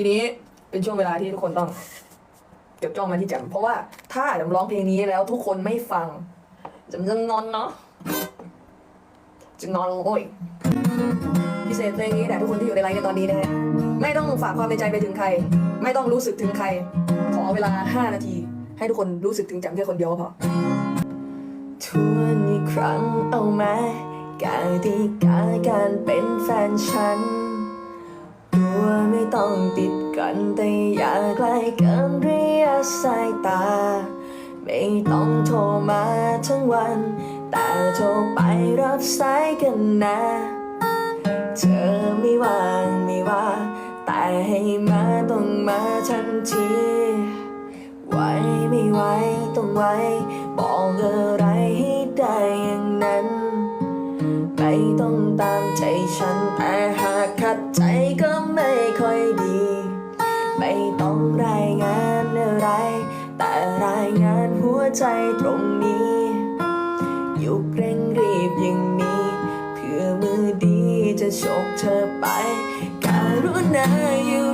ทีนี้เป็นช่วงเวลาที่ทุกคนต้องเก็บจ้องมาที่แจมเพราะว่าถ้าแจมร้องเพลงนี้แล้วทุกคนไม่ฟังแจมจะนอนเนาะจะนอนโอ้ยพิเศษเพลงนี้แหละทุกคนที่อยู่ในไลน์กันตอนนี้นะฮะไม่ต้องฝากความในใจไปถึงใคร ไม่ต้องรู้สึกถึงใคร ขอเวลา 5 นาที ให้ทุกคนรู้สึกถึงแจมแค่คนเดียวพอทวนอีกครั้งเอาไหมกาติกาการเป็นแฟนฉัน ไม่ต้องติดกันแต่อย่าใกล้เกินระยะสายตา ไม่ต้องโทรมาทั้งวัน แต่โทรไปรับสายกันนะ เธอไม่ว่างไม่ว่า แต่ให้มาต้องมาทันทีไหวไม่ไหวต้องไหวบอกอะไรให้ได้อย่างนั้น ไม่ต้องตามใจฉันแต่หา ใจตรงนี้ ยุกเร่งรีบอย่างนี้ เพื่อมือดีจะชกเธอไป การุณาอยู่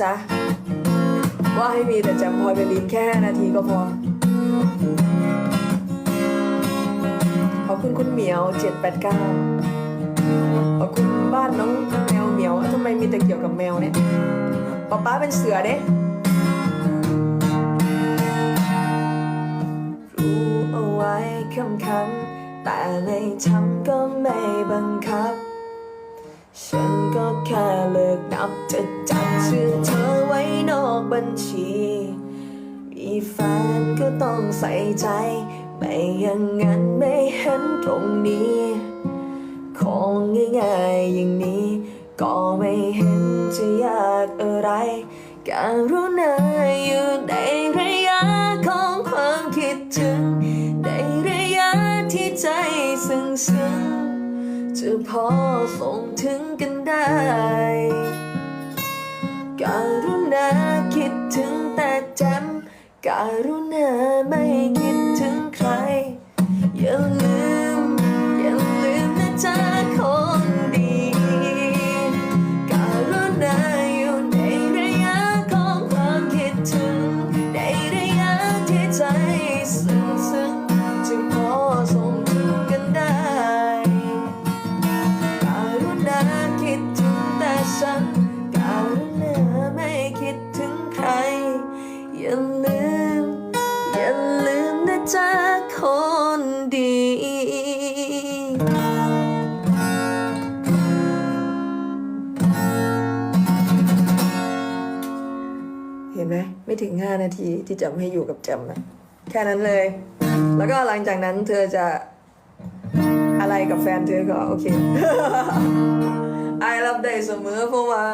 อย่าลืมนะจ๊ะว่าให้มีแต่แจมพลอยไปลินแค่ 5 นาทีก็พอ ขอบคุณคุณเหมียว 789 ขอบคุณบ้านน้องแมวเหมียวทำไมมีแต่เกี่ยวกับแมวเนี่ยป๊าป๊าเป็นเสือเด้รู้เอาไว้คำคำแต่ไม่ทำก็ไม่บังคับ ฉันก็แค่เลิกนับจะจับชื่อเธอ บัญชี มีแฟนก็ต้องใส่ใจ ไม่อย่างนั้นไม่เห็นตรงนี้ ของง่ายๆอย่างนี้ ก็ไม่เห็นจะยากอะไรการุณาอยู่ในระยะของความคิดถึง ในระยะที่ใจซึ้งซึ้งๆจะพอส่งถึงกันได้ำ เห็นไหมไม่ถึง 5 นาทีที่จำให้อยู่กับจำนะแค่นั้นเลย แล้วก็หลังจากนั้นเธอจะอะไรกับแฟนเธอก็โอเค I love ได้เสมอเพราะว่า